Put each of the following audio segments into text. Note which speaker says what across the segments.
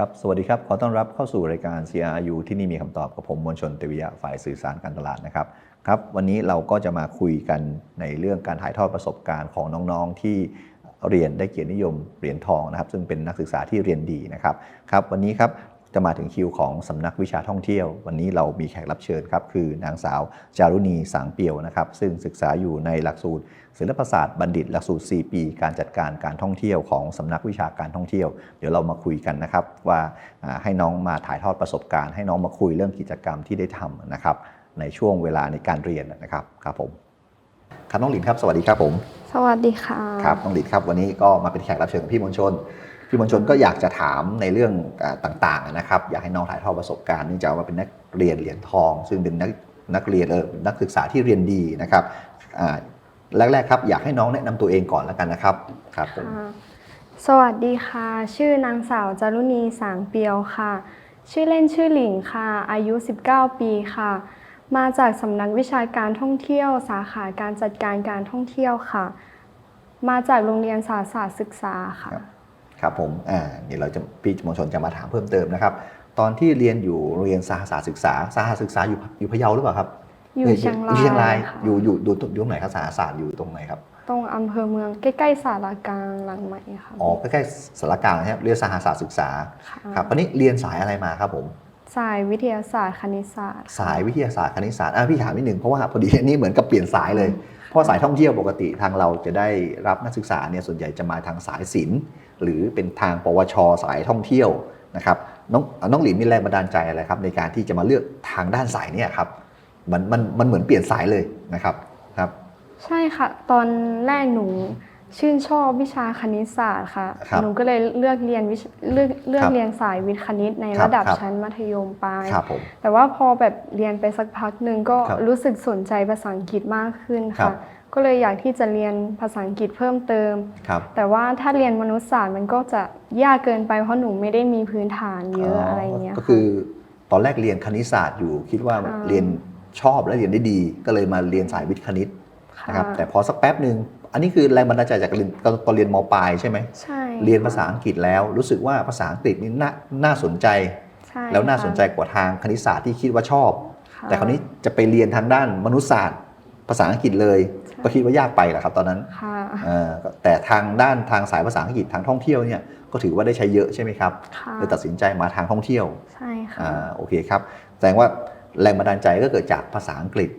Speaker 1: ครับ สวัสดีครับ ขอต้อนรับเข้าสู่รายการ CRU ที่นี่มีคำตอบกับผมมวลชนเตวิยะฝ่ายสื่อสารการตลาดนะครับ ครับ วันนี้เราก็จะมาคุยกันในเรื่องการถ่ายทอดประสบการณ์ของน้องๆ ที่เรียนได้เกียรตินิยมเหรียญทองนะครับ ซึ่งเป็นนักศึกษาที่เรียนดีนะครับ ครับ วันนี้ครับ จะมาถึงคิวของสำนักวิชาท่องเที่ยว วันนี้เรามีแขกรับเชิญครับ คือนางสาวจารุณีสางเปียวนะครับ ซึ่งศึกษาอยู่ในหลักสูตร ศิลปศาสตร์บัณฑิตหลักสูตร 4 ปี การจัดการการท่องเที่ยวของสำนักวิชาการท่องเที่ยว เดี๋ยวเรามาคุยกันนะครับว่าให้น้องมาถ่ายทอดประสบการณ์ ให้น้องมาคุยเรื่องกิจกรรมที่ได้ทำนะครับในช่วงเวลาในการเรียนนะครับครับผมครับน้องหลินครับสวัสดีครับผม
Speaker 2: วัสดีค่ะ
Speaker 1: ครับน้องหลินครับวันนี้ก็มาเป็นแขกรับเชิญของพี่มนชน พี่มนชนก็อยากจะถามในเรื่องอาต่างๆนะครับ อยากให้น้องถ่ายทอดประสบการณ์เนื่องจากว่าเป็นนักเรียนเหรียญทอง ซึ่งเป็นนักนักเรียนเออนักศึกษาที่เรียนดีนะครับอ่าแรกๆครับอยากให้น้องแนะนำตัวเองก่อนแล้วกันนะครับครับผม
Speaker 2: ค่ะสวัสดีค่ะ ชื่อนางสาวจารุณีสางเปียวค่ะ ชื่อเล่นชื่อหลิงค่ะ อายุ 19 ปีค่ะ มาจากสำนักวิชาการท่องเที่ยว สาขาการจัดการการท่องเที่ยวค่ะ มาจากโรงเรียนสาศาสตร์ศึกษาค่ะ
Speaker 1: ครับผมอ่าเดี๋ยวเราจะพี่มนชนจะมาถามเพิ่มเติมนะครับ ตอนที่เรียนอยู่โรงเรียนสหศาสตร์ศึกษาสหศึกษาอยู่อยู่พะเยาหรือเปล่าครับ
Speaker 2: อยู่เชียงราย
Speaker 1: อยู่เชียงราย
Speaker 2: ค่ะ
Speaker 1: อยู่อยู่อยู่อยู่ตรงไหนครับสหศาสตร์อยู่ตรงไหนครับ
Speaker 2: ตรงอำเภอเมืองใกล้ๆสารกลางหลังใหม่ค่ะ
Speaker 1: อ๋อใกล้ๆสารกลางนะครับเรียนสหศาสตร์ศึกษา
Speaker 2: ค่ะ
Speaker 1: ครับตอนนี้เรียนสายอะไรมาครับผม
Speaker 2: สายวิทยาศาสตร์คณิตศาสตร์ค่ะ
Speaker 1: สายวิทยาศาสตร์คณิตศาสตร์อะพี่ถามนิดหนึ่งเพราะว่าพอดีอันนี้เหมือนกับเปลี่ยนสายเลย เพราะว่าสายท่องเที่ยวปกติทางเราจะได้รับนักศึกษาเนี่ยส่วนใหญ่จะมาทางสายศิลป์หรือเป็นทางปวช สายท่องเที่ยวนะครับน้องน้องหลินมีแรงบันดาลใจอะไรครับ ในการที่จะมาเลือกทางด้านสายเนี่ยครับมันมันมันเหมือนเปลี่ยนสายเลยนะครับครับ
Speaker 2: ใช่ค่ะ ตอนแรกหนู ชื่นชอบวิชาคณิตศาสตร์ค่ะ
Speaker 1: ครับ
Speaker 2: หนูก็เลยเลือกเรียนวิชเลือกเลือ
Speaker 1: ค
Speaker 2: ก
Speaker 1: รับ
Speaker 2: เรียนสายวิทย์คณิตใน
Speaker 1: ครับ
Speaker 2: ระดับ
Speaker 1: ครับ
Speaker 2: ชั้นมัธยมปลาย
Speaker 1: ครับผม
Speaker 2: แต่ว่าพอแบบเรียนไปสักพักหนึ่งก็
Speaker 1: ครับ
Speaker 2: รู้สึกสนใจภาษาอังกฤษมากขึ้น
Speaker 1: ครั
Speaker 2: ค่ะ
Speaker 1: บ
Speaker 2: ก็เลยอยากที่จะเรียนภาษาอังกฤษเพิ่มเติม
Speaker 1: ครับ
Speaker 2: แต่ว่าถ้าเรียนมนุษยศาสตร์มันก็จะยากเกินไปเพราะหนูไม่ได้มีพื้นฐานเยอะอะไรอย่างเงี้ย
Speaker 1: ก็
Speaker 2: ค่ะ
Speaker 1: คือตอนแรกเรียนคณิตศาสตร์อยู่ คิดว่า
Speaker 2: ค่ะ
Speaker 1: เรียนชอบและเรียนได้ดี ก็เลยมาเรียนสายวิทย์คณิต
Speaker 2: ค่ะ
Speaker 1: นะครับแต่พอสักแป๊บหนึ่ง อันนี้คือแรงบันดาลใจจากเรียนตอนตอนเรียนมปลายใช่ไหม
Speaker 2: ใช่
Speaker 1: เรียนภาษาอังกฤษแล้วรู้สึกว่าภาษาอังกฤษนี่น่าน่าสนใจ
Speaker 2: ใช่
Speaker 1: แล้วน่า
Speaker 2: ค่ะ
Speaker 1: สนใจกว่าทางคณิตศาสตร์ที่คิดว่าชอบ
Speaker 2: ค่ะ
Speaker 1: แต่คราวนี้จะไปเรียนทางด้านมนุษยศาสตร์ภาษาอังกฤษเลย
Speaker 2: ใช่
Speaker 1: ก็คิดว่ายากไปแหละครับตอนนั้น
Speaker 2: ค่ะ
Speaker 1: เอ่อแต่ทางด้านทางสายภาษาอังกฤษทางท่องเที่ยวเนี่ยก็ถือว่าได้ใช้เยอะใช่ไหมครับ
Speaker 2: ค่ะ
Speaker 1: เลยตัดสินใจมาทางท่องเที่ยว
Speaker 2: ใช่ค่ะ
Speaker 1: อ่าโอเคครับ แสดงว่าแรงบันดาลใจก็เกิดจากภาษาอังกฤษ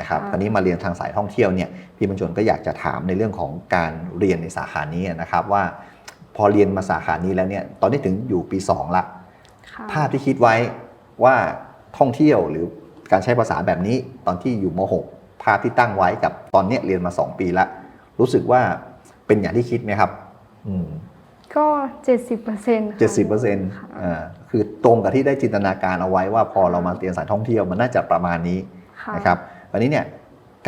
Speaker 1: นะครับ
Speaker 2: ค่ะ
Speaker 1: คราวนี้มาเรียนทางสายท่องเที่ยวเนี่ยพี่บรรจนก็อยากจะถามในเรื่องของการเรียนในสาขานี้นะครับว่า พอเรียนมาสาขานี้แล้วเนี่ยตอนนี้ถึงอยู่ปี 2 ละ
Speaker 2: ค่ะ
Speaker 1: ภาพที่คิดไว้ว่าท่องเที่ยวหรือการใช้ภาษาแบบนี้ตอนที่อยู่ม .6 ภาพที่ตั้งไว้กับตอนเนี้ยเรียนมา 2 ปีละ รู้สึกว่าเป็นอย่างที่คิดไหมครับ อืม
Speaker 2: ก็เจ็ดสิบเปอร์เซ็นต์
Speaker 1: เจ็ดสิบเปอร์เซ็นต์คือตรงกับที่ได้จินตนาการเอาไว้ว่าพอเรามาเรียนสายท่องเที่ยวมันน่าจะประมาณนี้
Speaker 2: ค่ะ
Speaker 1: นะครับ วันนี้เนี่ย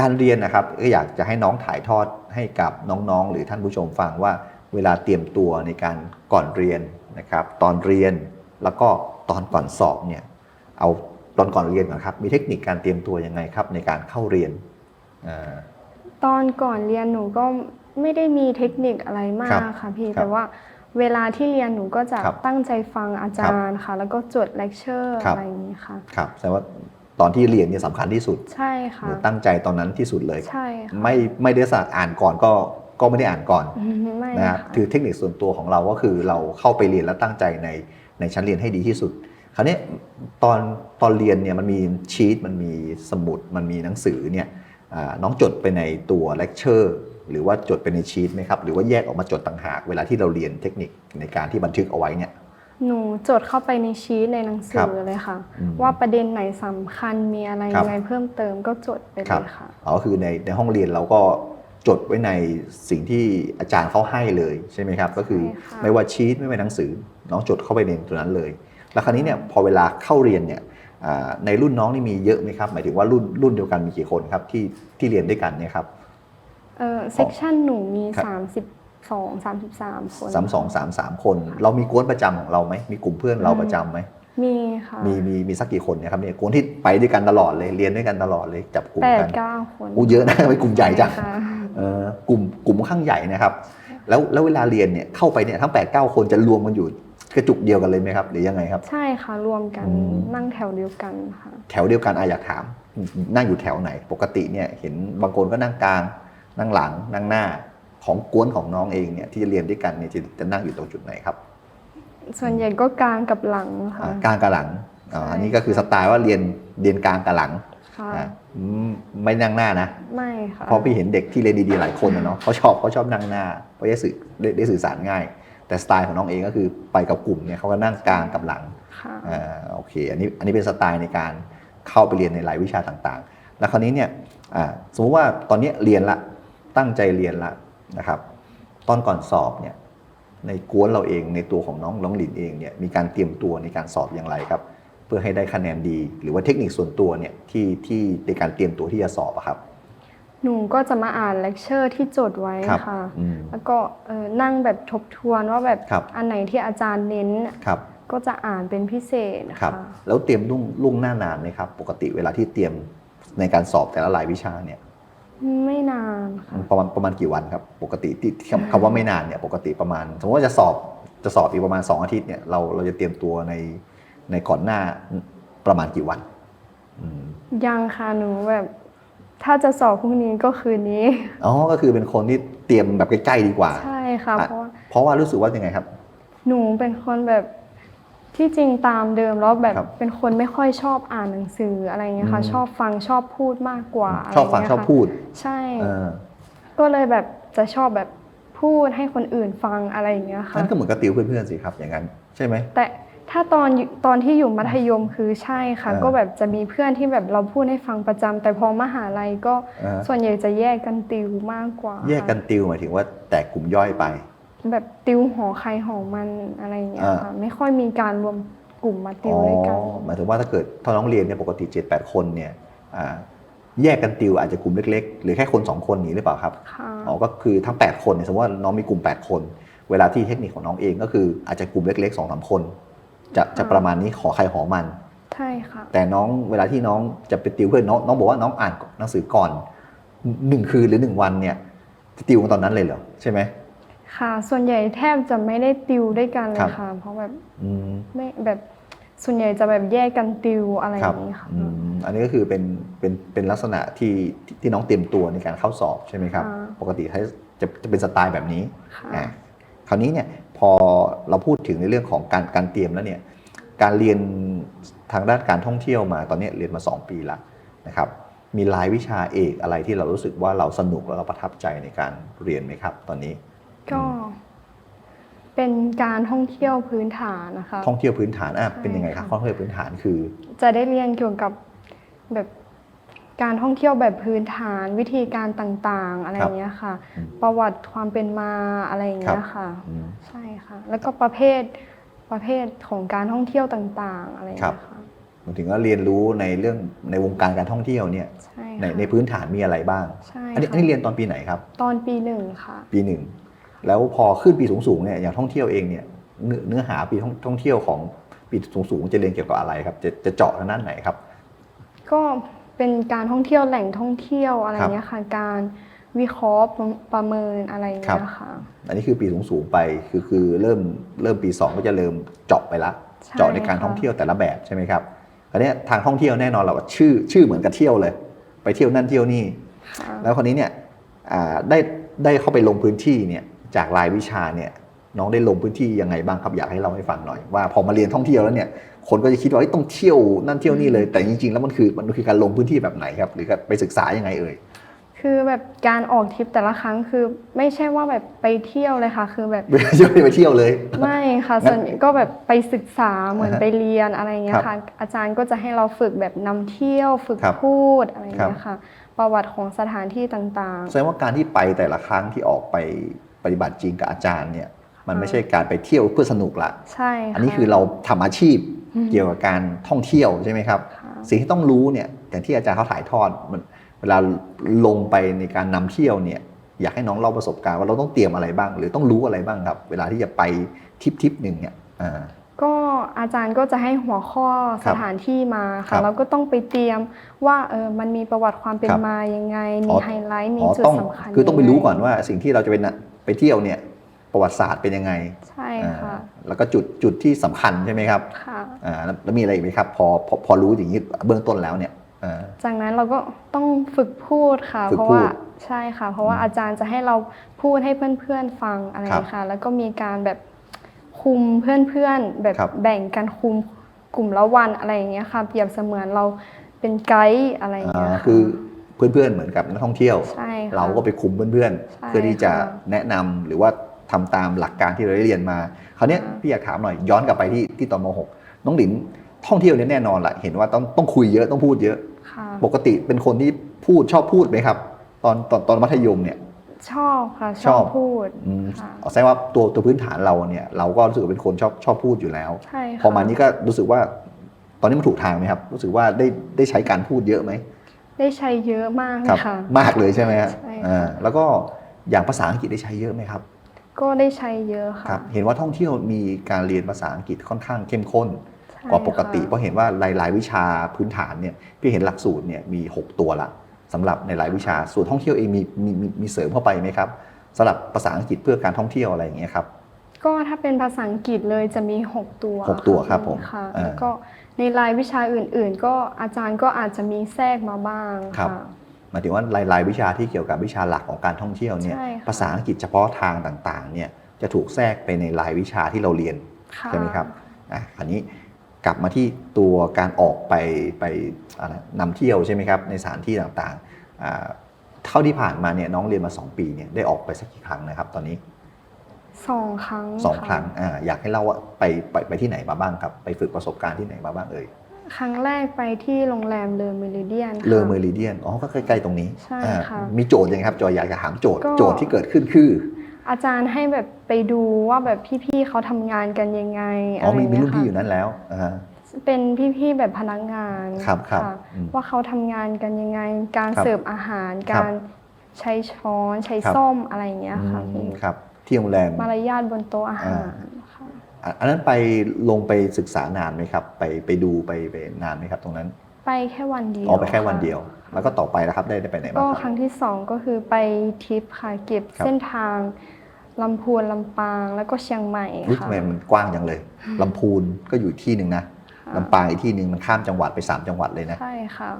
Speaker 1: การเรียนนะครับก็อยากจะให้น้องถ่ายทอดให้กับน้องๆ หรือท่านผู้ชมฟังว่าเวลาเตรียมตัวในการก่อนเรียนนะครับ ตอนเรียนแล้วก็ตอนก่อนสอบเนี่ยเอาตอนก่อนเรียนก่อนครับมีเทคนิคการเตรียมตัวยังไงครับ ในการเข้าเรียนอ่า
Speaker 2: ตอนก่อนเรียนหนูก็ไม่ได้มีเทคนิคอะไรมา
Speaker 1: ครั
Speaker 2: ก
Speaker 1: บ
Speaker 2: ค่ะพี่
Speaker 1: ครับ
Speaker 2: แต่ว่าเวลาที่เรียนหนูก็จะ
Speaker 1: ครับ
Speaker 2: ตั้งใจฟังอาจารย์ค่ะ แล้วก็จดเลคเชอร์
Speaker 1: ครับ
Speaker 2: อะไรอย่างนี้ค่ะ
Speaker 1: ครับแสดงว่า ตอนที่เรียนเนี่ยสำคัญที่สุด
Speaker 2: ใช่
Speaker 1: ห
Speaker 2: ค่ะ
Speaker 1: นูตั้งใจตอนนั้นที่สุดเลย
Speaker 2: ใช่ค่ะ
Speaker 1: ไม่ไม่ได้สั่งอ่านก่อนก็ก็ไม่ได้อ่านก่อน
Speaker 2: อืมไม่
Speaker 1: นะครับ
Speaker 2: ค่ะ
Speaker 1: คือเทคนิคส่วนตัวของเราก็คือเราเข้าไปเรียนแล้วตั้งใจในในชั้นเรียนให้ดีที่สุด คราวนี้ตอนตอนเรียนเนี่ยมันมีชีตมันมีสมุดมันมีหนังสือเนี่ยอ่าน้องจดไปในตัวเลคเชอร์หรือว่าจดไปในชีตไหมครับหรือว่าแยกออกมาจดต่างหากเวลาที่เราเรียนเทคนิคในการที่บันทึกเอาไว้เนี่ย
Speaker 2: หนูจดเข้าไปในชีตในหนังสื
Speaker 1: ครับ
Speaker 2: อเลยค่ะ
Speaker 1: อืม
Speaker 2: ว่าประเด็นไหนสำคัญมีอะไร
Speaker 1: ครับ
Speaker 2: ยังไงเพิ่มเติมก็จดไป
Speaker 1: ค
Speaker 2: เล
Speaker 1: รับ
Speaker 2: ยค่ะ
Speaker 1: อ๋อคือในในห้องเรียนเราก็จดไว้ในสิ่งที่อาจารย์เขาให้เลยใช่ไหมครับ ก็คือ
Speaker 2: ใช่ค่ะ
Speaker 1: ไม่ว่าชีตไม่ว่าหนังสือ น้องจดเข้าไปในตัวนั้นเลย แล้วคราวนี้เนี่ยพอเวลาเข้าเรียนเนี่ยอ่าในรุ่นน้องนี่มีเยอะไหมครับ หมายถึงว่ารุ่นรุ่นเดียวกันมีกี่คนครับที่ที่เรียนด้วยกันเนี่ยครับ
Speaker 2: เออเซกชันหนูมี
Speaker 1: ครับ
Speaker 2: สามสิบสองสามสิบสามคน
Speaker 1: สามสองสามสามคน เรามีกวนประจำของเราไหมมีกลุ่มเพื่อนเราประจำไหม
Speaker 2: มีค่ะ
Speaker 1: มีมีมีสักกี่คนเนี่ยครับเนี่ยกวนที่ไปด้วยกันตลอดเลยเรียนด้วยกันตลอดเลยจับกลุ่ม
Speaker 2: แปด
Speaker 1: กัน
Speaker 2: เก้าคน
Speaker 1: อู้เยอะนะไม่กลุ่มใหญ่จัง
Speaker 2: ค่ะ
Speaker 1: เอ่อกลุ่มกลุ่มค่อนข้างใหญ่นะครับ แล้วแล้วเวลาเรียนเนี่ยเข้าไปเนี่ยทั้ง8ปดเคนจะรวมกันอยู่กระจุกเดียวกันเลยไหมครับหรือยังไงครับ
Speaker 2: ใช่ค่ะรวมกัน
Speaker 1: อืม
Speaker 2: นั่งแถวเดียวกันค่ะ
Speaker 1: แถวเดียวกันอาอยากถาม นั่งอยู่แถวไหน ปกติเนี่ยเห็นบางคนก็นั่งกลาง นั่งหลังนั่งหน้า ของกวนของน้องเองเนี่ยที่จะเรียนด้วยกันเนี่ยจะจะนั่งอยู่ตรงจุดไหนครับ
Speaker 2: ส่วนใหญ่ก็กลางกับหลังค่ะ
Speaker 1: อ่ากลางกับหลังอ่า
Speaker 2: ใช่
Speaker 1: อันนี้ก็คือสไตล์ว่าเรียนเรียนกลางกับหลัง
Speaker 2: ค่ะ
Speaker 1: อ่าอืมไม่นั่งหน้านะ
Speaker 2: ไม่ค่ะ
Speaker 1: เพราะพี่เห็นเด็กที่เรียนดีๆหลายคนนะเนาะเขาชอบเขาชอบนั่งหน้าเพราะได้สื่อได้ได้สื่อสารง่าย แต่สไตล์ของน้องเองก็คือไปกับกลุ่มเนี่ยเขาก็นั่งกลางกับหลัง
Speaker 2: ค่ะ
Speaker 1: อ่าโอเคอันนี้อันนี้เป็นสไตล์ในการเข้าไปเรียนในหลายวิชาต่างๆ แล้วคราวนี้เนี่ยอ่าสมมติว่าตอนนี้เรียนละตั้งใจเรียนละ นะครับ ตอนก่อนสอบเนี่ยในกวนเราเองในตัวของน้องน้องหลินเองเนี่ยมีการเตรียมตัวในการสอบอย่างไรครับ เพื่อให้ได้คะแนนดี หรือว่าเทคนิคส่วนตัวเนี่ยที่ที่ในการเตรียมตัวที่จะสอบอะครับ
Speaker 2: หนูก็จะมาอ่านเลคเชอร์ที่จดไว้
Speaker 1: ครับ
Speaker 2: ค่ะ
Speaker 1: อืม
Speaker 2: แล้วก็เออนั่งแบบทบทวนว่าแบบ
Speaker 1: ครับ
Speaker 2: อันไหนที่อาจารย์เน้น
Speaker 1: ครับ
Speaker 2: ก็จะอ่านเป็นพิเศษ
Speaker 1: ครับ
Speaker 2: ค่ะ
Speaker 1: แล้วเตรียมล่วงล่วงหน้านานไหมครับ ปกติเวลาที่เตรียมในการสอบแต่ละรายวิชาเนี่ย
Speaker 2: ไม่นานค่ะ
Speaker 1: ประมาณประมาณกี่วันครับ ปกติที่ที่คำคำว่าไม่นานเนี่ยปกติประมาณ สมมติว่าจะสอบจะสอบอีกประมาณ 2 อาทิตย์เนี่ยเราเราจะเตรียมตัวในในก่อนหน้าประมาณกี่วันอืม
Speaker 2: ยังค่ะหนูแบบ ถ้าจะสอบพรุ่งนี้ก็คืนนี้
Speaker 1: อ๋อก็คือเป็นคนที่เตรียมแบบใกล้ๆดีกว่า
Speaker 2: ใช่ค่ะ
Speaker 1: อะ
Speaker 2: เพราะว่า
Speaker 1: เพราะว่ารู้สึกว่ายังไงครับ
Speaker 2: หนูเป็นคนแบบ ที่จริงตามเดิมแล้วแบบ
Speaker 1: ครับ
Speaker 2: เป็นคนไม่ค่อยชอบอ่านหนังสืออะไรเงี้ยค่ะ
Speaker 1: อืม
Speaker 2: ชอบฟังชอบพูดมากกว่าะไร
Speaker 1: ชอบฟัง
Speaker 2: เย
Speaker 1: ชอบ
Speaker 2: ค่ะ
Speaker 1: พูด
Speaker 2: ใช่
Speaker 1: เออ
Speaker 2: ก็เลยแบบจะชอบแบบพูดให้คนอื่นฟังอะไรอย่างเงี้ยค่ะ
Speaker 1: นั่นก็เหมือนกับติวเพื่อนๆสิครับอย่างนั้นใช่ไหม
Speaker 2: แต่ถ้าตอนอยู่ตอนที่อยู่มัธยมคือใช่ค่ะ
Speaker 1: เออ
Speaker 2: ก็แบบจะมีเพื่อนที่แบบเราพูดให้ฟังประจำแต่พอมหาลัยก็
Speaker 1: เออ
Speaker 2: ส่วนใหญ่จะแยกกันติวมากกว่า
Speaker 1: แยกกัน
Speaker 2: ค่ะ
Speaker 1: ติวหมายถึงว่าแตกกลุ่มย่อยไป
Speaker 2: แบบติวหอใครหอมันอะไรอย่างเงี้ย
Speaker 1: อ่า
Speaker 2: ค่ะไม่ค่อยมีการรวมกลุ่มมาติวด้วยกัน
Speaker 1: อ๋อหมายถึงว่าถ้าเกิดถ้าน้องเรียนเนี่ยปกติ7 8คนเนี่ยอ่าแยกกันติวอาจจะกลุ่มเล็กๆ หรือแค่คน 2 คนนี้หรือเปล่าครับ
Speaker 2: ค่ะ
Speaker 1: อ๋อก็คือทั้ง 8 คนเนี่ยสมมติว่าน้องมีกลุ่ม 8 คน เวลาที่เทคนิคของน้องเองก็คืออาจจะกลุ่มเล็กๆ2อสคน จะจะประมาณนี้ขอใครหอมัน
Speaker 2: ใช่ค่ะ
Speaker 1: แต่น้องเวลาที่น้องจะไปติวเพื่อนน้องน้องบอกว่าน้องอ่านหนังสือก่อนหนึ่งคืนหรือหนึ่งวันเนี่ยจะติวกันตอนนั้นเลยเหรอใช่ไหม
Speaker 2: ค่ะ ส่วนใหญ่แทบจะไม่ได้ติวด้วยกันเล
Speaker 1: ครั
Speaker 2: ย
Speaker 1: บ
Speaker 2: ค่ะ เพราะแบบ
Speaker 1: อืม
Speaker 2: ไม่แบบส่วนใหญ่จะแบบแยกกันติวอะไรอ
Speaker 1: ครับ
Speaker 2: ย่างนี้ค่ะ
Speaker 1: อืมอันนี้ก็คือเป็นเป็นเป็นลักษณะที่ที่ที่น้องเตรียมตัวในการเข้าสอบใช่ไหมครับ
Speaker 2: ค่ะ
Speaker 1: ปกติให้จะจะเป็นสไตล์แบบนี้
Speaker 2: ค่ะ
Speaker 1: อะคราวนี้เนี่ยพอเราพูดถึงในเรื่องของการการเตรียมแล้วเนี่ยการเรียนทางด้านการท่องเที่ยวมาตอนนี้เรียนมา 2 ปีละนะครับ มีรายวิชาเอกอะไรที่เรารู้สึกว่าเราสนุกแล้วเราประทับใจในการเรียนไหมครับ ตอนนี้
Speaker 2: ก็เป็นการท่องเที่ยวพื้นฐานนะคะ
Speaker 1: ท่องเที่ยวพื้นฐานอะ
Speaker 2: ใช่
Speaker 1: เป็นยังไงครับ
Speaker 2: ค่ะ
Speaker 1: ท่องเที่ยวพื้นฐานคือ
Speaker 2: จะได้เรียนเกี่ยวกับแบบการท่องเที่ยวแบบพื้นฐานวิธีการต่างๆ อะไรอย่างเงี้ยค่ะ
Speaker 1: อืม
Speaker 2: ประวัติความเป็นมาอะไรอย่างเงี้ยค่ะ
Speaker 1: อืม
Speaker 2: ใช่ค่ะ แล้วก็ประเภทประเภทของการท่องเที่ยวต่างๆ อะไรอย่างเงี้ยค่ะ
Speaker 1: หมายถึงว่าเรียนรู้ในเรื่องในวงการการท่องเที่ยวเนี่ย
Speaker 2: ใช่
Speaker 1: ใน
Speaker 2: ค่ะ
Speaker 1: ในพื้นฐานมีอะไรบ้าง
Speaker 2: ใช่
Speaker 1: อันนี้
Speaker 2: ค่ะ
Speaker 1: อันนี้เรียนตอนปีไหนครับ
Speaker 2: ตอนปีหนึ่งค่ะ
Speaker 1: ปีหนึ่ง แล้วพอขึ้นปีสูงๆเนี่ยอย่างท่องเที่ยวเองเนี่ยเนื้อเนื้อหาปีท่องท่องเที่ยวของปีสูงๆจะเรียนเกี่ยวกับอะไรครับ จะจะเจาะทางด้านไหนครับ
Speaker 2: ก็เป็นการท่องเที่ยวแหล่งท่องเที่ยวอะไรอย่างเงี้ยค่ะการวิเคราะห์ประประเมินอะไรอย่างเงี้ยค่ะ
Speaker 1: อันนี้คือปีสูงๆไปคือคือเริ่มเริ่มปี 2 ก็จะเริ่มเจาะไปละ
Speaker 2: ใช่
Speaker 1: เจาะในการ
Speaker 2: ค่ะ
Speaker 1: ท่องเที่ยวแต่ละแบบใช่ไหมครับอันนี้ทางท่องเที่ยวแน่นอนเราก็ชื่อชื่อเหมือนกับเที่ยวเลย ไปเที่ยวนั่นเที่ยวนี่
Speaker 2: ค่ะ
Speaker 1: แล้วคนนี้เนี่ยอ่าได้ได้เข้าไปลงพื้นที่เนี่ย จากรายวิชาเนี่ยน้องได้ลงพื้นที่ยังไงบ้างครับอยากให้เราให้ฟังหน่อยว่าพอมาเรียนท่องเที่ยวแล้วเนี่ยคนก็จะคิดว่าเฮ้ยต้องเที่ยวนั่นเที่ยวนี่เลยแต่จริงๆ แล้วมันคือมันคือการลงพื้นที่แบบไหนครับ หรือไปศึกษายังไงเอ่ย
Speaker 2: คือแบบการออกทริปแต่ละครั้งคือไม่ใช่ว่าแบบไปเที่ยวเลยค่ะ คือแบบ
Speaker 1: ไม่ใช่ไปเที่ยวเลย
Speaker 2: ไม่ค่ะส่วนใหญ่ก็แบบไปศึกษาเหมือน
Speaker 1: อ่าฮะ
Speaker 2: ไปเรียนอะไรเงี้
Speaker 1: ครั
Speaker 2: ย
Speaker 1: บ
Speaker 2: ค่ะ อาจารย์ก็จะให้เราฝึกแบบนำเที่ยวฝึก
Speaker 1: ครับ
Speaker 2: พูดอะไร
Speaker 1: ครับ
Speaker 2: เงี้ยค่ะ ประวัติของสถานที่ต่าง
Speaker 1: แสดงว่าการที่ไปแต่ละครั้งที่ออกไป ปฏิบัติจริงกับอาจารย์เนี่ยมันไม่ใช่การไปเที่ยวเพื่อสนุกละ
Speaker 2: ๆใช่ค่ะ
Speaker 1: อันนี้คือเราทำอาชีพ
Speaker 2: อืม
Speaker 1: เกี่ยวกับการท่องเที่ยวใช่ไหมครับ
Speaker 2: ค่ะ
Speaker 1: สิ่งที่ต้องรู้เนี่ยอย่างที่อาจารย์เขาถ่ายทอดมันเวลาลงไปในการนำเที่ยวเนี่ยอยากให้น้องเล่าประสบการณ์ว่าเราต้องเตรียมอะไรบ้าง หรือต้องรู้อะไรบ้างครับ เวลาที่จะไปทริปทริปหนึ่งเนี่ยอ่า
Speaker 2: ก็อาจารย์ก็จะให้หัวข้อ
Speaker 1: ครั
Speaker 2: ส
Speaker 1: บ
Speaker 2: ถานที่มา
Speaker 1: ครั
Speaker 2: ค่ะ
Speaker 1: บ
Speaker 2: เราก็ต้องไปเตรียมว่าเออมันมีประวัติความเป็น
Speaker 1: ครับ
Speaker 2: มายังไง
Speaker 1: อ๋
Speaker 2: มี
Speaker 1: อ
Speaker 2: ไฮไลท์มี
Speaker 1: อ๋อ
Speaker 2: จุด
Speaker 1: ต้อง
Speaker 2: สำคัญ
Speaker 1: คือต้องไป
Speaker 2: ยังง
Speaker 1: รู้ก่อนว่าสิ่งที่เราจะไปน่ะ ไปเที่ยวเนี่ยประวัติศาสตร์เป็นยังไง
Speaker 2: ใช่
Speaker 1: อ่า
Speaker 2: ค่ะ
Speaker 1: แล้วก็จุดจุดที่สำคัญใช่ไหมครับ
Speaker 2: ค่ะ
Speaker 1: อ่าแล้วแล้วมีอะไรอีกไหมครับ พอพอพอรู้อย่างนี้เบื้องต้นแล้วเนี่ยอ่า
Speaker 2: จากนั้นเราก็ต้องฝึกพูดค่ะ
Speaker 1: ฝึก
Speaker 2: เพราะ
Speaker 1: พู
Speaker 2: ว่า
Speaker 1: ด
Speaker 2: ใช่ค่ะ เพราะว่าอาจารย์จะให้เราพูดให้เพื่อนๆฟังอะไร
Speaker 1: ครับ
Speaker 2: ค่ะ แล้วก็มีการแบบคุมเพื่อนๆแบบ
Speaker 1: ครับ
Speaker 2: แบ่งกันคุมกลุ่มละวันอะไรอย่างเงี้ยค่ะ เปรียบเสมือนเราเป็นไกด์อะไรอย่างเงี้ย
Speaker 1: อ่า
Speaker 2: ค่ะ
Speaker 1: คือ เพื่อนๆ เหมือนกับนักท่องเที่ยว
Speaker 2: ใช่ค่ะ
Speaker 1: เราก็ไปคุมเพื่อน
Speaker 2: ใช่
Speaker 1: ๆเพื่อที่จะ
Speaker 2: ค่ะ
Speaker 1: แนะนำหรือว่าทำตามหลักการที่เราได้เรียนมา คราวเนี้ย
Speaker 2: ค่ะ
Speaker 1: พี่อยากถามหน่อยย้อนกลับไปที่ที่ตอนม .6 น้องหลินท่องเที่ยวเนี่ยแน่นอนแหละเห็นว่าต้องต้องคุยเยอะต้องพูดเยอะ
Speaker 2: ค่ะ
Speaker 1: ปกติเป็นคนที่พูดชอบพูดไหมครับ ตอนตอนตอนมัธยมเนี่ย
Speaker 2: ชอบค่ะ ช
Speaker 1: ช
Speaker 2: อ
Speaker 1: อ
Speaker 2: บบ พูด
Speaker 1: อืม
Speaker 2: ค่ะ
Speaker 1: แสดงว่าตัวตัวพื้นฐานเราเนี่ยเราก็รู้สึกว่าเป็นคนชอบชอบพูดอยู่แล้ว
Speaker 2: ใช่ค่ะ
Speaker 1: พอมานี้ก็รู้สึกว่าตอนนี้มันถูกทางไหมครับ รู้สึกว่าได้ได้ใช้การพูดเยอะไหม
Speaker 2: ได้ใช้เยอะมากเล
Speaker 1: ครั
Speaker 2: ยค่ะ
Speaker 1: มากเลยใช่ไหมฮะ
Speaker 2: ใช่ค่ะ
Speaker 1: อ่าแล้วก็อย่างภาษาอังกฤษได้ใช้เยอะไหมครับ
Speaker 2: ก็ได้ใช้เยอะ
Speaker 1: ค
Speaker 2: ค่ะ
Speaker 1: รับ เห็นว่าท่องเที่ยวมีการเรียนภาษาอังกฤษค่อนข้างเข้มข้น
Speaker 2: ใช่
Speaker 1: กว่าปกติ
Speaker 2: ค่ะ
Speaker 1: เพราะเห็นว่าหลาย ๆ วิชาพื้นฐานเนี่ยพี่เห็นหลักสูตรเนี่ยมี 6 ตัวละสำหรับในหลายวิชาส่วนท่องเที่ยวเองมีมีมีมีเสริมเข้าไปไหมครับสำหรับภาษาอังกฤษเพื่อการท่องเที่ยวอะไรอย่างเงี้ยครับ
Speaker 2: ก็ถ้าเป็นภาษาอังกฤษเลยจะมี 6 ตัว
Speaker 1: หกตัวครับผม
Speaker 2: ค่ะ
Speaker 1: อ่า
Speaker 2: แล้วก็ ในรายวิชาอื่น ๆ ก็อาจารย์ก็อาจจะมีแทรกมาบ้าง
Speaker 1: ครับ
Speaker 2: ค่ะ
Speaker 1: หมายถึงว่าหลายๆวิชาที่เกี่ยวกับวิชาหลักของการท่องเที่ยวเนี่ย
Speaker 2: ใช่ค่ะ
Speaker 1: ภาษาอังกฤษเฉพาะทางต่างๆเนี่ยจะถูกแทรกไปในรายวิชาที่เราเรียน
Speaker 2: ค่ะ
Speaker 1: ใช่ไหมครับอะอันนี้กลับมาที่ตัวการออกไปไปอะไรนำเที่ยวใช่ไหมครับในสถานที่ต่างๆอ่าเท่าที่ผ่านมาเนี่ยน้องเรียนมา 2 ปีเนี่ยได้ออกไปสักกี่ครั้งนะครับตอนนี้
Speaker 2: สองครั้ง
Speaker 1: สองะครั้งอ่าอยากให้เล่าว่าไปไปไปที่ไหนมาบ้างครับ ไปฝึกประสบการณ์ที่ไหนมาบ้างเอ่ย
Speaker 2: ครั้งแรกไปที่โรงแรมเลอเมริเดียน
Speaker 1: เลอเมริเดียนอ๋อก็ใกล้ๆตรงนี้
Speaker 2: ใช่
Speaker 1: อ่า
Speaker 2: ค่ะ
Speaker 1: มีโจทย์ยังไงครับจอยอยากจะถามโจทย์
Speaker 2: ก็
Speaker 1: โจทย์ที่เกิดขึ้นคือ
Speaker 2: อาจารย์ให้แบบไปดูว่าแบบพี่ๆเขาทำงานกันยังไง
Speaker 1: อ๋อมีมีะ
Speaker 2: ไเงี้
Speaker 1: รุ่นพี่
Speaker 2: ค่ะ
Speaker 1: อยู่นั้นแล้วอ่า
Speaker 2: เป็นพี่ๆแบบพนักงาน
Speaker 1: ครับครับะอืม
Speaker 2: ว่าเขาทำงานกันยังไง การ
Speaker 1: ครับ
Speaker 2: เสิร์ฟอาหาร
Speaker 1: ครับ
Speaker 2: การใช้ช้อนใช้
Speaker 1: ครับ
Speaker 2: ส้มอะไรอย่างเงี้ยค่ะ
Speaker 1: อื
Speaker 2: พี่
Speaker 1: มครับ ที่โรงแรม
Speaker 2: มารยาทบนโต๊ะอาหาร
Speaker 1: อ่า
Speaker 2: ค่ะ
Speaker 1: อะอันนั้นไปลงไปศึกษานานไหมครับ ไปไปดูไปไปนานไหมครับ ตรงนั้น
Speaker 2: ไปแค่วันเดียว
Speaker 1: อ๋อไปแค่วันะเดียว แล้วก็ต่อไปนะครับได้ได้ไปไหนบ้า
Speaker 2: ก็
Speaker 1: ง
Speaker 2: ค
Speaker 1: ครั
Speaker 2: รั้
Speaker 1: บ
Speaker 2: งที่สองก็คือไปทริปค่ะเก็บ
Speaker 1: ครับ
Speaker 2: เส้นทางลำพูนลำปางแล้วก็เชียงใหม่
Speaker 1: อุ๊ย
Speaker 2: ค่ะ
Speaker 1: ทำไมมันกว้างจังเลยลำพูนก็อยู่ที่หนึ่งนะ
Speaker 2: ค่ะ
Speaker 1: ลำปางอีกที่หนึ่งมันข้ามจังหวัดไปสามจังหวัดเลยนะ
Speaker 2: ใช่ค่ะ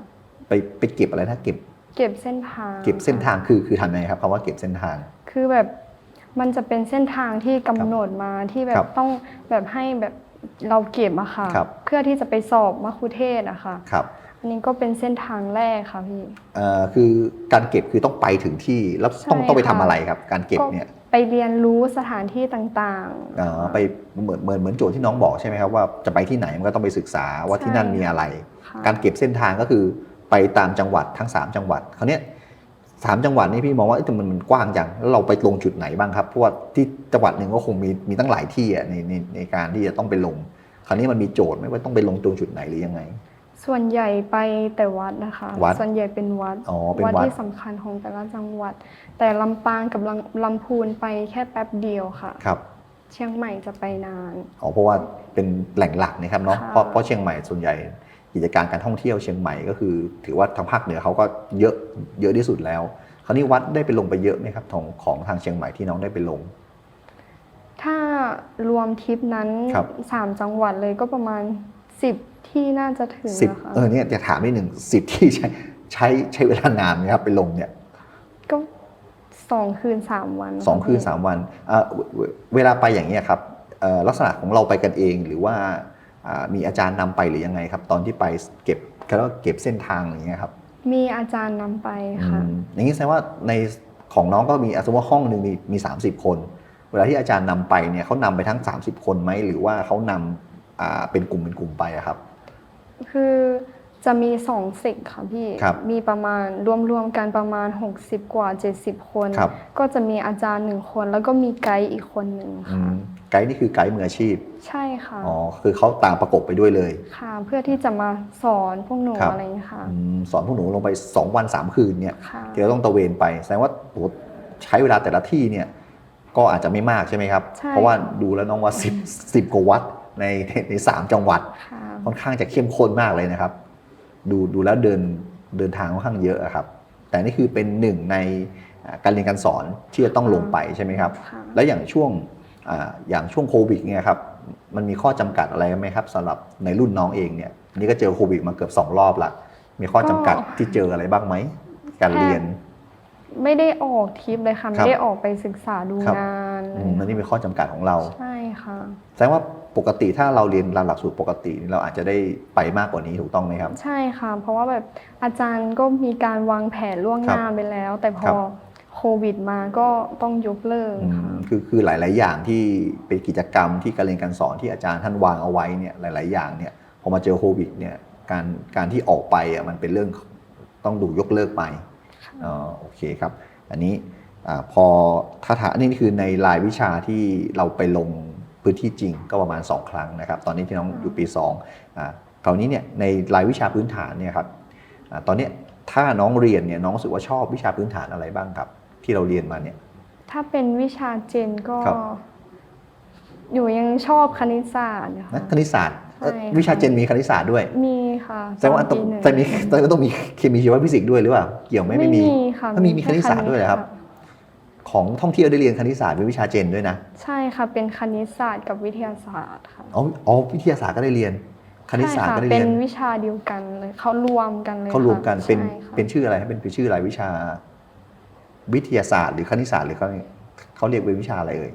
Speaker 1: ไปไปเก็บอะไรนะเก็บ
Speaker 2: เก็บเส้นทาง
Speaker 1: เก็บเส้นทางคือคือทำยังไงครับคำว่าเก็บเส้นทาง
Speaker 2: คือแบบ มันจะเป็นเส้นทางที่กำหนดมาที่แบ
Speaker 1: ครับบ
Speaker 2: ต้องแบบให้แบบเราเก็บอะค่ะ
Speaker 1: ครับ
Speaker 2: เพื่อที่จะไปสอบมัคคุเทศก์อะค่ะ
Speaker 1: ครับ
Speaker 2: อันนี้ก็เป็นเส้นทางแรกค่ะพี่
Speaker 1: เอ่อคือการเก็บคือต้องไปถึงที่แล้วต้อง
Speaker 2: ใช่
Speaker 1: ต้องไปทำ
Speaker 2: ค่ะ
Speaker 1: อะไรครับ การเก็บเนี่ย
Speaker 2: ไปเรียนรู้สถานที่ต่าง
Speaker 1: เอ่อไปเหมือนเหมือนเหมือนโจทย์ที่น้องบอกใช่ไหมครับว่าจะไปที่ไหนมันก็ต้องไปศึกษาว่าที่นั่นมีอะไร
Speaker 2: ค่ะ
Speaker 1: การเก็บเส้นทางก็คือไปตามจังหวัดทั้ง 3 จังหวัดคราวเนี้ย สามจังหวัดนี่พี่มองว่าเอ๊ะแต่มันมันกว้างจังแล้วเราไปลงจุดไหนบ้างครับเพราะว่าที่จังหวัดหนึ่งก็คงมีมีตั้งหลายที่อะในในในการที่จะต้องไปลง คราวนี้มันมีโจทย์ไหมว่าต้องไปลงตรงจุดไหนหรือยังไง
Speaker 2: ส่วนใหญ่ไปแต่วัดนะคะ
Speaker 1: วัด
Speaker 2: ส่วนใหญ่เป็นวัด
Speaker 1: อ๋อเป็นวัด
Speaker 2: ที่สำคัญของแต่ละจังหวัด แต่ลำปางกับลำลำพูนไปแค่แป๊บเดียวค่ะ
Speaker 1: ครับ
Speaker 2: เชียงใหม่จะไปนาน
Speaker 1: อ๋อเพราะว่าเป็นแหล่งหลักนะครับเนาะ
Speaker 2: ค่ะ
Speaker 1: เพราะเพราะเชียงใหม่ส่วนใหญ่ กิจการการท่องเที่ยวเชียงใหม่ก็คือ ถือว่าทางภาคเหนือเขาก็เยอะเยอะที่สุดแล้ว คราวนี้วัดได้ไปลงไปเยอะไหมครับของของทางเชียงใหม่ที่น้องได้ไปลง
Speaker 2: ถ้ารวมทริปนั้น
Speaker 1: ครับ
Speaker 2: สามจังหวัดเลยก็ประมาณสิบที่น่าจะถึง
Speaker 1: สิบ
Speaker 2: นะคะ
Speaker 1: เออเนี่ยจะถามนิดหนึ่งสิบที่ใช้ใช้ใช้เวลานานไหมครับไปลงเนี่ย
Speaker 2: ก็สองคืนสามวัน
Speaker 1: สองคืน
Speaker 2: พี่
Speaker 1: สามวันเอ่อเวเวลาไปอย่างนี้ยครับเอ่อลักษณะของเราไปกันเองหรือว่าอ่า มีอาจารย์นำไปหรือยังไงครับ ตอนที่ไปเก็บก็แล้วาเก็บเส้นทางอย่างเงี้ยครับ
Speaker 2: มีอาจารย์นำไปค่ะ
Speaker 1: อืมอย่างนี้แสดงว่าในของน้องก็มีอะสมมติว่าห้องหนึ่งมีมี30คน เวลาที่อาจารย์นำไปเนี่ยเขานำไปทั้ง 30 คนไหมหรือว่าเขานำอ่าเป็นกลุ่มเป็นกลุ่มไปอะครับ
Speaker 2: คือ จะมีสองเซกค่ะพี่
Speaker 1: ครับ
Speaker 2: มีประมาณรวมๆกันประมาณ 60 กว่า 70 คน
Speaker 1: ครับ
Speaker 2: ก็จะมีอาจารย์หนึ่งคน แล้วก็มีไกด์อีกคนหนึ่ง
Speaker 1: อื
Speaker 2: ค่ะ
Speaker 1: มไกด์นี่คือไกด์มืออาชีพ
Speaker 2: ใช่ค่ะ
Speaker 1: อ๋อ คือเขาตามประกบไปด้วยเลย
Speaker 2: ค่ะเพื่อที่จะมาสอนพวกหนู
Speaker 1: ครับ
Speaker 2: อะไรอย่างนี้ยค่ะ
Speaker 1: อืมสอนพวกหนูลงไป 2 วัน 3 คืนเนี่ย
Speaker 2: ค่ะ
Speaker 1: ที่เราต้องตระเวนไป แสดงว่าโหใช้เวลาแต่ละที่เนี่ย ก็อาจจะไม่มากใช่ไหมครับ
Speaker 2: ใช่
Speaker 1: เพราะว่า
Speaker 2: ค่ะ
Speaker 1: ดูแล้วน้องว่า 10 10กว่าวัดในในในสามจังหวัด
Speaker 2: ค่ะ
Speaker 1: ค่อนข้างจะเข้มข้นมากเลยนะครับ ดูดูแล้วเดินเดินทางค่อนข้างเยอะอะครับ แต่นี่คือเป็นหนึ่งในอ่าการเรียนการสอนที่จะต้องลงไปใช่ไหมครับ
Speaker 2: ค่ะ
Speaker 1: แล้วอย่างช่วงอาอย่างช่วงโควิดเนี่ยครับมันมีข้อจำกัดอะไรไหมครับสำหรับในรุ่นน้องเองเนี่ยนี่ก็เจอโควิดมาเกือบสองรอบละมีข้อจำกัดที่เจออะไรบ้างไหมการเรียน
Speaker 2: ไม่ได้ออกทริปเลยค่ะ
Speaker 1: ครั
Speaker 2: ไม่
Speaker 1: บ
Speaker 2: ได้ออกไปศึกษาดู
Speaker 1: ครับ
Speaker 2: งานเล
Speaker 1: อื
Speaker 2: ย
Speaker 1: มมันนี่เป็นข้อจำกัดของเรา
Speaker 2: ใช่ค่ะ
Speaker 1: แสดงว่า ปกติถ้าเราเรียนตามหลักสูตรปกติเราอาจจะได้ไปมากกว่านี้ถูกต้องไหมครับ
Speaker 2: ใช่ค่ะ เพราะว่าแบบอาจารย์ก็มีการวางแผนล่วงหน้าไปแล้ว แต่พ
Speaker 1: ครั
Speaker 2: อบโควิดมาก็ต้องยกเลิก
Speaker 1: อื
Speaker 2: ค่ะ
Speaker 1: มคือคือหลาย ๆ อย่างที่เป็นกิจกรรมที่การเรียนการสอนที่อาจารย์ท่านวางเอาไว้เนี่ยหลาย ๆ อย่างเนี่ยพอมาเจอโควิดเนี่ยการการที่ออกไปอะมันเป็นเรื่องต้องดูยกเลิกไปอ๋อโอเคครับ อันนี้อาพอถ้าถามอันนี้คือในรายวิชาที่เราไปลง พื้นที่จริงก็ประมาณ 2 ครั้งนะครับ ตอนนี้ที่น้องอยู่ปี2อ่าคราวนี้เนี่ยในรายวิชาพื้นฐานเนี่ยครับอ่าตอนเนี้ยถ้าน้องเรียนเนี่ยน้องรู้สึกว่าชอบวิชาพื้นฐานอะไรบ้างครับ ที่เราเรียนมาเนี่ย
Speaker 2: ถ้าเป็นวิชาเจนก็
Speaker 1: ครับ
Speaker 2: อยู่ยังชอบคณิตศาสตร์นะ
Speaker 1: นะ
Speaker 2: คะ
Speaker 1: คณิตศาสตร์เอ่อ
Speaker 2: ใช่ค่ะ
Speaker 1: วิชาเจนมีคณิตศาสตร์ด้วย
Speaker 2: มีค่ะ
Speaker 1: แสดงว่า
Speaker 2: ต
Speaker 1: ต้
Speaker 2: อ
Speaker 1: อนง
Speaker 2: ปีหนึ่ง
Speaker 1: แต่มีแต่ก็ต้องมีเคมีชีวฟิสิกส์ด้วยหรือเปล่าเกี่ยวไหมไม่มี
Speaker 2: ค่ะ
Speaker 1: ถ้ามีมีคณิตศาสตร์ด้วยเหรอครับะ ของท่องเที่ยวได้เรียนคณิตศาสตร์เป็นวิชาเจนด้วยนะ
Speaker 2: ใช่ค่ะ เป็นคณิตศาสตร์กับวิทยาศาสตร์ค่ะ
Speaker 1: อ๋ออ๋อวิทยาศาสตร์ก็ได้เรียน คณิตศาสตร์
Speaker 2: ใช่
Speaker 1: ก็
Speaker 2: ค่ะ
Speaker 1: ได้
Speaker 2: เป็
Speaker 1: เรี
Speaker 2: น
Speaker 1: ยน
Speaker 2: วิชาเดียวกันเลยเขารวมกันเลย
Speaker 1: เขารวมกัน
Speaker 2: ค่ะ
Speaker 1: เป็น
Speaker 2: ใช่ค่ะ
Speaker 1: เป็นชื่ออะไรครับเป็นเป็นชื่ออะไรวิชา วิทยาศาสตร์หรือคณิตศาสตร์หรือเขาเขาเรียกเป็นวิชาอะไรเอ่ย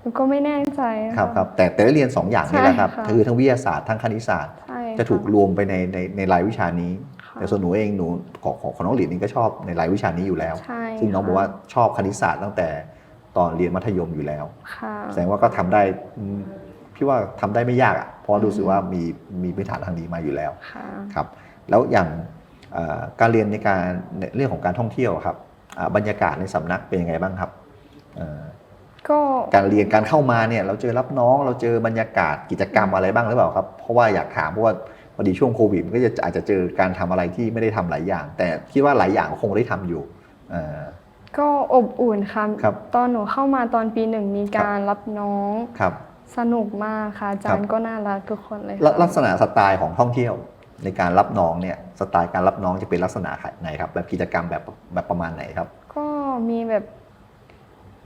Speaker 2: หนูก็ไม่แน่ใจนะะ
Speaker 1: ครับครับแต่แต่ได้เรียนสองอย่างนี่แหละครับ
Speaker 2: ใช่ค่ะ
Speaker 1: คือทั้งวิทยาศาสตร์ทั้งคณิตศาสตร์
Speaker 2: ใช่ค่
Speaker 1: จะถูกรวมไปในในในรายวิชานี้
Speaker 2: ค่ะ
Speaker 1: แต่ส่วนหนูเองหนูของของของน้องหลินนี่ก็ชอบในรายวิชานี้อยู่แล้ว
Speaker 2: ใช่
Speaker 1: ซึ่งน้อง
Speaker 2: ค่ะ
Speaker 1: บอกว่าชอบคณิตศาสตร์ตั้งแต่ตอนเรียนมัธยมอยู่แล้ว
Speaker 2: ค่ะ
Speaker 1: แสดงว่าก็ทำได้อืมพี่ว่าทำได้ไม่ยากอะเพราะรู้สึกว่ามีมีพื้นฐานทางนี้มาอยู่แล้ว
Speaker 2: ค่ะ
Speaker 1: ครับแล้วอย่างเอ่อการเรียนในการในเรื่องของการท่องเที่ยวครับอ่าบรรยากาศในสำนักเป็นยังไงบ้างครับเอ่อ
Speaker 2: ก็
Speaker 1: การเรียนการเข้ามาเนี่ยเราเจอรับน้องเราเจอบรรยากาศกิจกรรมอะไรบ้างหรือเปล่าครับ เพราะว่าอยากถามเพราะว่า พอดีช่วงโควิดมันก็จะอาจจะเจอการทำอะไรที่ไม่ได้ทำหลายอย่าง แต่คิดว่าหลายอย่างคงได้ทำอยู่เอ่อ
Speaker 2: ก็อบอุ่นค่ะ
Speaker 1: ครับ
Speaker 2: ตอนหนูเข้ามาตอนปีหนึ่งมีการรับน้อง
Speaker 1: ครับ
Speaker 2: สนุกมากค่ะอาจารย์ก็น่ารักทุกคนเลย
Speaker 1: ลัก
Speaker 2: ค่ะ
Speaker 1: ลักษณะสไตล์ของท่องเที่ยวในการรับน้องเนี่ยสไตล์การรับน้องจะเป็นลักษณะไหนครับ แบบกิจกรรมแบบแบบประมาณไหนครับ
Speaker 2: ก็มีแบบ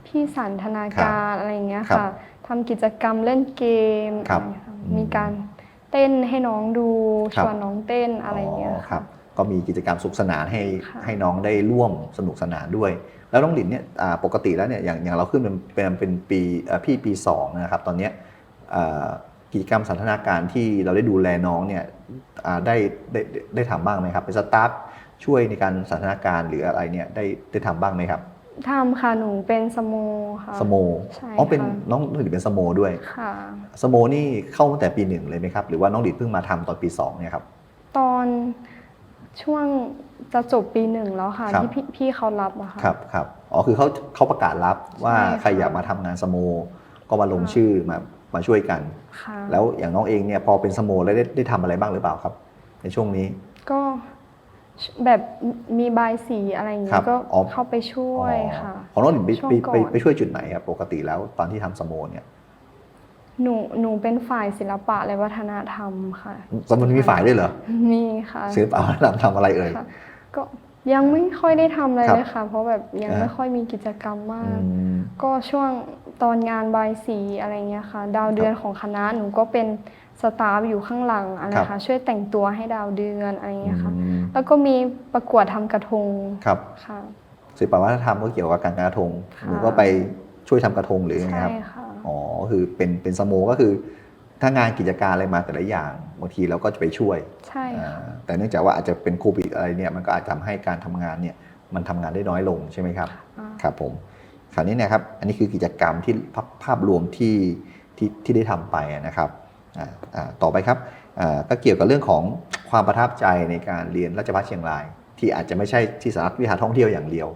Speaker 2: พี่สันทนาการอะไรอย่างเงี้ย
Speaker 1: ครับ
Speaker 2: ค่ะทำกิจกรรมเล่นเกม
Speaker 1: ครับ
Speaker 2: อะไรอย่างเงี้ยค่ะ
Speaker 1: อืม
Speaker 2: มีการ เต้นให้น้องดู
Speaker 1: ค
Speaker 2: ช
Speaker 1: รับ
Speaker 2: วนน้องเต้นอะไรอย่างเงี้ย
Speaker 1: ครั
Speaker 2: ค่ะ
Speaker 1: บก็มีกิจกรรมสุขสนานให้
Speaker 2: ค่ะ
Speaker 1: ให้น้องได้ร่วมสนุกสนานด้วย แล้วน้องหลินเนี่ยอ่าปกติแล้วเนี่ยอย่างอย่างเราขึ้นเป็นเป็นเป็นปีเอ่อพี่ปีสองนะครับตอนเนี้ยอ่ากิจกรรมสันทนาการที่เราได้ดูแลน้องเนี่ยอ่าได้ได้ได้ได้ทำบ้างไหมครับเป็นสตาฟช่วยในการสันทนาการหรืออะไรเนี่ยได้ได้ทำบ้างไหมครับ
Speaker 2: ทำค่ะหนูเป็นสโมค่ะ
Speaker 1: สโม
Speaker 2: ใช่
Speaker 1: อ๋อเป็น
Speaker 2: ค่ะ
Speaker 1: น้องหลินเป็นสโมด้วย
Speaker 2: ค่ะ
Speaker 1: สโมนี่เข้าตั้งแต่ปีหนึ่งเลยไหมครับ หรือว่าน้องดิดเพิ่งมาทำตอนปีสองเนี่ยครับ
Speaker 2: ตอนช่วงจะจบปีหนึ่งแล้วค่ะ
Speaker 1: ครับ
Speaker 2: ที่พี่พี่เขารับอะค่ะ
Speaker 1: ครับครับอ๋อคือเขาเขาประกาศรับว่า
Speaker 2: ใช่ค่ะ
Speaker 1: ใครอยากมาทำงานสโมก็มาลงชื่อมามาช่วยกัน
Speaker 2: ค่ะ
Speaker 1: แล้วอย่างน้องเองเนี่ยพอเป็นสโมแล้วได้ได้ทำอะไรบ้างหรือเปล่าครับ ในช่วงนี้
Speaker 2: ก็ แบบมีบายสีอะไรอย่าง
Speaker 1: ครั
Speaker 2: เงี้
Speaker 1: บ
Speaker 2: ยก็
Speaker 1: อ๋อ
Speaker 2: เข้าไปช่วย
Speaker 1: อ๋อ
Speaker 2: ค่ะ
Speaker 1: ของน้องดิดไป
Speaker 2: ช่วง
Speaker 1: ไป
Speaker 2: ก่อน
Speaker 1: ไปไปช่วยจุดไหนครับปกติแล้วตอนที่ทำสโมเนี่ย
Speaker 2: หนูหนูเป็นฝ่ายศิลปะและวัฒนธรรมค่ะ
Speaker 1: สโมมีฝ่ายด้วยเหรอ
Speaker 2: มีค่ะ
Speaker 1: ศิลปะวัฒนธรรมทำอะไรเอ่ย
Speaker 2: ค่ะก็ยังไม่ค่อยได้ทำอะไร
Speaker 1: ครับ
Speaker 2: เลยค่ะ เพราะแบบยัง
Speaker 1: อ่า
Speaker 2: ไม่ค่อยมีกิจกรรมมา
Speaker 1: อื
Speaker 2: ก
Speaker 1: ม
Speaker 2: ก็ช่วง ตอนงานบายสีอะไรเงี้ยค่ะ ดาวเดือนของคณะหนูก็เป็นสตาฟอยู่ข้างหลังอะไร
Speaker 1: ครับ
Speaker 2: ค่ะช่วยแต่งตัวให้ดาวเดือนอะไรเงี้ยค่ะ
Speaker 1: อืม
Speaker 2: แล้วก็มีประกวดทำกระทง
Speaker 1: ครับ
Speaker 2: ค่ะ
Speaker 1: ศิลปะวัฒนธรรมก็เกี่ยวกับการกระทง
Speaker 2: ค่ะ
Speaker 1: หนูก็ไปช่วยทำกระทงหรือยังไง
Speaker 2: ใช่
Speaker 1: ครับ
Speaker 2: ค่ะ
Speaker 1: อ๋อคือเป็นเป็นสโมก็คือถ้างานกิจการอะไรมาแต่ละอย่างบางทีเราก็จะไปช่วย
Speaker 2: ใช่
Speaker 1: อ่า
Speaker 2: ค่ะ
Speaker 1: แต่เนื่องจากว่าอาจจะเป็นโควิดอะไรเนี่ยมันก็อาจจะทำให้การทำงานเนี่ยมันทำงานได้น้อยลงใช่ไหมครับ
Speaker 2: อ่า
Speaker 1: ครับผม คราวนี้นะครับ อันนี้คือกิจกรรมที่ภาพภาพรวมที่ที่ที่ได้ทำไปนะครับอ่าต่อไปครับอ่าก็เกี่ยวกับเรื่องของความประทับใจในการเรียนราชภัฏเชียงราย ที่อาจจะไม่ใช่ที่สำนักวิหารท่องเที่ยวอย่างเดียว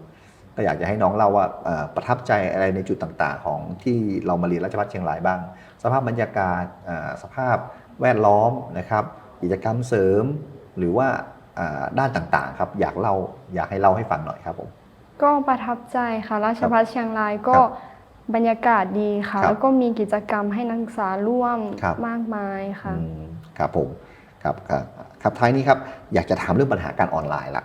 Speaker 1: ก็อยากจะให้น้องเล่าว่าประทับใจอะไรในจุดต่างๆ ของที่เรามาเรียนราชภัฏเชียงรายบ้าง สภาพบรรยากาศอ่าสภาพแวดล้อมนะครับกิจกรรมเสริมหรือว่าอ่าด้านต่างๆครับอยากเล่าอยากให้เล่าให้ฟังหน่อยครับผม
Speaker 2: ก็ประทับใจค่ะ ราชภัฏเชียงรายก็
Speaker 1: ครับ
Speaker 2: บรรยากาศดีค่ะ
Speaker 1: ครับ
Speaker 2: แล้วก็มีกิจกรรมให้นักศึกษาร่วม
Speaker 1: ครับ
Speaker 2: มากมายค่ะ
Speaker 1: อืมครับผมครับครับครับท้ายนี้ครับอยากจะถามเรื่องปัญหาการออนไลน์ละ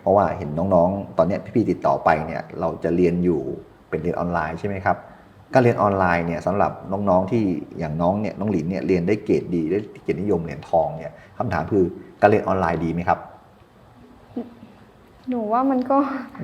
Speaker 1: เพราะว่าเห็นน้องๆ ตอนเนี้ยพี่ๆติดต่อไปเนี่ยเราจะเรียนอยู่เป็นเรียนออนไลน์ใช่ไหมครับการเรียนออนไลน์เนี่ยสำหรับน้องๆที่อย่างน้องเนี่ยน้องหลินเนี่ยเรียนได้เกรดดีได้เกียรตินิยมเหรียญทองเนี่ยคำถามคือการเรียนออนไลน์ดีไหมครับ
Speaker 2: หนูว่ามันก็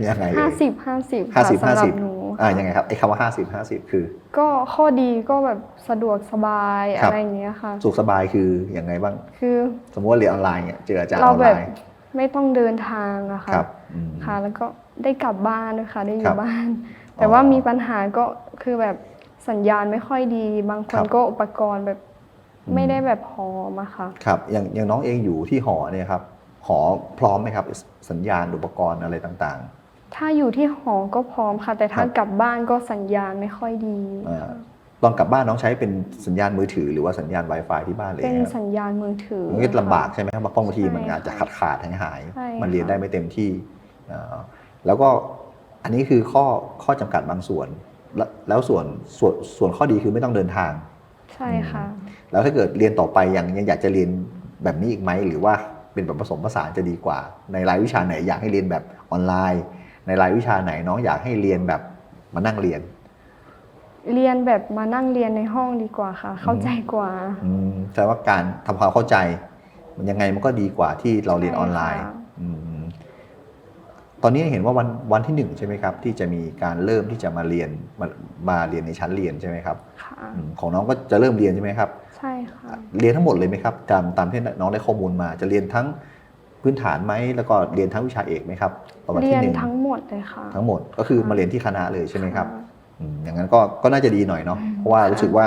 Speaker 1: ยังไง
Speaker 2: ห้า
Speaker 1: เอ่ย
Speaker 2: สิบห้าสิบ
Speaker 1: ห้า
Speaker 2: ค่ะ
Speaker 1: สิบ
Speaker 2: สำ
Speaker 1: ห้า
Speaker 2: หรั
Speaker 1: สิ
Speaker 2: บบหนู
Speaker 1: อ่ายังไงครับไอ้คำว่าห้าสิบห้าสิบคือ
Speaker 2: ก็ข้อดีก็แบบสะดวกสบาย
Speaker 1: ครับ
Speaker 2: อะไรอย่างเงี้ยค่ะ
Speaker 1: สุขสบายคือยังไงบ้าง
Speaker 2: คือ
Speaker 1: สมมติว่าเรียนออนไลน์เนี่ยเจออาจารย์อ
Speaker 2: เรา
Speaker 1: อน
Speaker 2: แบ
Speaker 1: ไล
Speaker 2: บ
Speaker 1: น์
Speaker 2: ไม่ต้องเดินทางอะค่ะ
Speaker 1: ครับอืม
Speaker 2: ค่ะ แล้วก็ได้กลับบ้านด้วยค่ะได้อ
Speaker 1: ครั
Speaker 2: ยู่
Speaker 1: บ
Speaker 2: บ้าน แต่ว่า
Speaker 1: อ๋อ
Speaker 2: มีปัญหาก็คือแบบสัญญาณไม่ค่อยดี บางค
Speaker 1: ครั
Speaker 2: น
Speaker 1: บ
Speaker 2: ก็อุปกรณ์แบบ
Speaker 1: อืม
Speaker 2: ไม่ได้แบบพร้อมอะค่ะ
Speaker 1: ครับอย่างอย่างน้องเองอยู่ที่หอเนี่ยครับ หอพร้อมไหมครับ สัญญาณอุปกรณ์อะไรต่าง
Speaker 2: ถ้าอยู่ที่หอก็พร้อมค่ะ แต่ถ้า
Speaker 1: ครับ
Speaker 2: กลับบ้านก็สัญญาณไม่ค่อยดี
Speaker 1: ๆอ่าตอนกลับบ้านน้องใช้เป็นสัญญาณมือถือหรือว่าสัญญาณ Wi-Fi ที่บ้านเลย
Speaker 2: เป็น
Speaker 1: ครับ
Speaker 2: สัญญาณมือถือ
Speaker 1: มันก็ลำบาก
Speaker 2: ค่ะ
Speaker 1: ใช่ไหมครับเพราะบางทีมัน
Speaker 2: ใช่
Speaker 1: อาจจะขาดขาดหายหาย
Speaker 2: ใช่
Speaker 1: มันเรียน
Speaker 2: ค่ะ
Speaker 1: ได้ไม่เต็มที่อ่าแล้วก็อันนี้คือข้อข้อจำกัดบางส่วน แล้วแล้วส่วนส่วนส่วนข้อดีคือไม่ต้องเดินทาง
Speaker 2: ใช่ค่ะ
Speaker 1: แล้วถ้าเกิดเรียนต่อไปยังยังอยากจะเรียนแบบนี้อีกไหมหรือว่า เป็นแบบผสมผสานจะดีกว่า ในรายวิชาไหนอยากให้เรียนแบบออนไลน์ ในรายวิชาไหนน้องอยากให้เรียนแบบมานั่งเรียน
Speaker 2: เรียนแบบมานั่งเรียนในห้องดีกว่าค่ะ เข้าใจกว่า
Speaker 1: อืมแสดงว่าการทำความเข้าใจ มันยังไงมันก็ดีกว่าที่เราเรียนออนไลน์
Speaker 2: ใช่ค่ะ
Speaker 1: อืมตอนนี้เห็นว่าวันวันที่หนึ่งใช่ไหมครับ ที่จะมีการเริ่มที่จะมาเรียนมามาเรียนในชั้นเรียนใช่ไหมครับ
Speaker 2: ค่ะ
Speaker 1: อืมของน้องก็จะเริ่มเรียนใช่ไหมครับ
Speaker 2: ใช่ค่ะ
Speaker 1: เรียนทั้งหมดเลยไหมครับตามตามที่น้องได้ข้อมูลมา จะเรียนทั้งพื้นฐานไหมแล้วก็เรียนทั้งวิชาเอกไหมครับตอนวัน
Speaker 2: เรี
Speaker 1: ที่
Speaker 2: ยน
Speaker 1: หนึ่ง
Speaker 2: ทั้งหมดเลยค่ะ
Speaker 1: ทั้งหมดก็คือ
Speaker 2: ค่ะ
Speaker 1: มาเรียนที่คณะเลยใช่ไหมครับะอืมอย่างนั้นก็ก็น่าจะดีหน่อยเนาะเพราะว่ารู้สึกว่า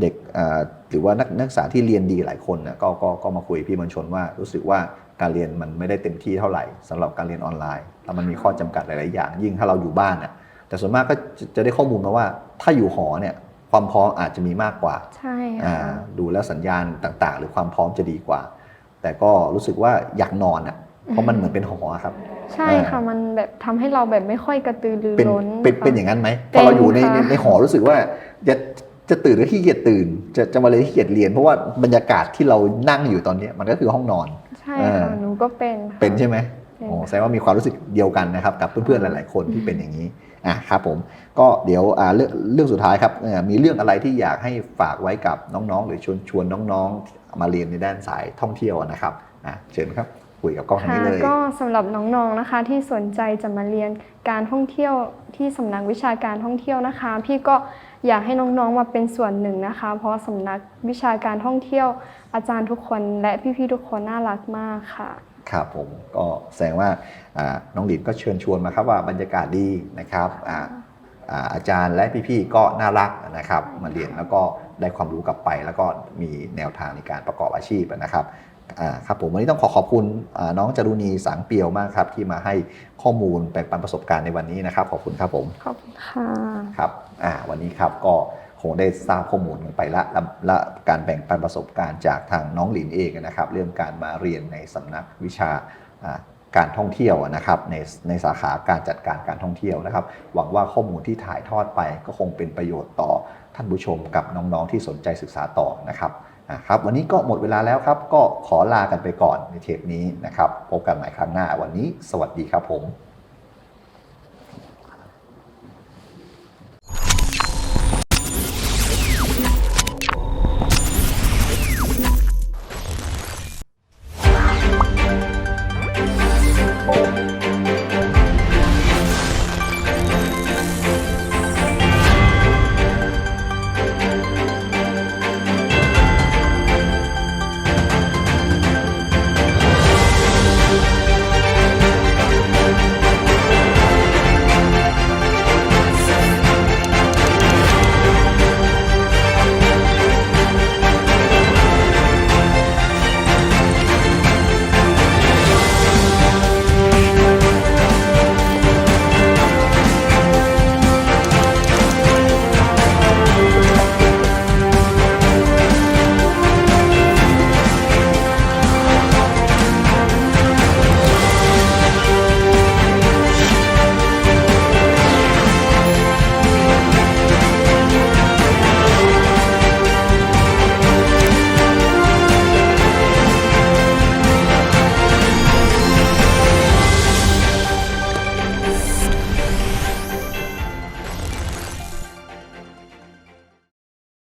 Speaker 1: เด็กอ่าหรือว่านักนักศึกษาที่เรียนดีหลายคนนะก็ก็ก็มาคุยกับพี่มวลชนว่ารู้สึกว่าการเรียนมันไม่ได้เต็มที่เท่าไหร่สำหรับการเรียนออนไลน์แล้วมันมีข้อจำกัดหลาย ๆ อย่าง ยิ่งถ้าเราอยู่บ้านน่ะแต่ส่วนมากก็จะจะได้ข้อมูลมาว่าถ้าอยู่หอเนี่ย ความพร้อมอาจจะมีมากกว่า
Speaker 2: ใช่
Speaker 1: อ่า
Speaker 2: ค่ะ
Speaker 1: ดูแล้วสัญญาณต่างๆ หรือความพร้อมจะดีกว่า แต่ก็รู้สึกว่าอยากนอนอะเพราะมันเหมือนเป็นหออะครับ
Speaker 2: ใช่ค่ะมันแบบทำให้เราแบบไม่ค่อยกระตือรือ
Speaker 1: เป็น
Speaker 2: ร้น
Speaker 1: เป็น
Speaker 2: ค่ะ
Speaker 1: เป็นอย่างนั้นไหมพ
Speaker 2: เป็
Speaker 1: อนเราอยู่ในใน
Speaker 2: ค่ะ
Speaker 1: ในหอรู้สึกว่าจะจะตื่นก็ขี้เกียจตื่น จะจะมาเลยนขี้เกียจเรียน เพราะว่าบรรยากาศที่เรานั่งอยู่ตอนเนี้ยมันก็คือห้องนอน
Speaker 2: ใช่
Speaker 1: เออ
Speaker 2: ค่ะหนูก็เป็นค่ะ
Speaker 1: เป็นใช่ไหม
Speaker 2: เป็น
Speaker 1: โอ้แสดงว่ามีความรู้สึกเดียวกันนะครับกับเพื่อนๆหลาย ๆ คนที่เป็นอย่างนี้ อะครับผมก็เดี๋ยวเรื่องเรื่องสุดท้ายครับมีเรื่องอะไรที่อยากให้ฝากไว้กับน้องๆ หรือชวนชวนน้องๆ มาเรียนในด้านสายท่องเที่ยวนะครับอะเชิญครับคุยกับกล้องนี้เลย
Speaker 2: ก็สำหรับน้องๆนะคะ ที่สนใจจะมาเรียนการท่องเที่ยวที่สำนักวิชาการท่องเที่ยวนะคะ พี่ก็อยากให้น้องๆมาเป็นส่วนหนึ่งนะคะ เพราะสำนักวิชาการท่องเที่ยวอาจารย์ทุกคนและพี่ๆทุกคนน่ารักมากค่ะ
Speaker 1: ครับผมก็แสดงว่าอ่าน้องหลินก็เชิญชวนมาครับว่าบรรยากาศดีนะครับอ่าอ่าอาจารย์และพี่ๆก็น่ารักนะครับมาเรียนแล้วก็ได้ความรู้กลับไป แล้วก็มีแนวทางในการประกอบอาชีพนะครับอ่าครับผมวันนี้ต้องขอขอบคุณอ่าน้องจารุณีสังเปียวมากครับ ที่มาให้ข้อมูลแบ่งปันประสบการณ์ในวันนี้นะครับ ขอบคุณครับผม
Speaker 2: ขอบคุณค่ะ
Speaker 1: ครับอ่าวันนี้ครับก็ คงได้ทราบข้อมูลกันไปละและและการแบ่งปันประสบการณ์จากทางน้องหลินเองนะครับ เรื่องการมาเรียนในสำนักวิชาการท่องเที่ยวนะครับในในสาขาการจัดการการท่องเที่ยวนะครับ หวังว่าข้อมูลที่ถ่ายทอดไปก็คงเป็นประโยชน์ต่อท่านผู้ชมกับน้องๆที่สนใจศึกษาต่อนะครับครับวันนี้ก็หมดเวลาแล้วครับ ก็ขอลากันไปก่อนในเทปนี้นะครับ พบกันใหม่ครั้งหน้าวันนี้ สวัสดีครับผม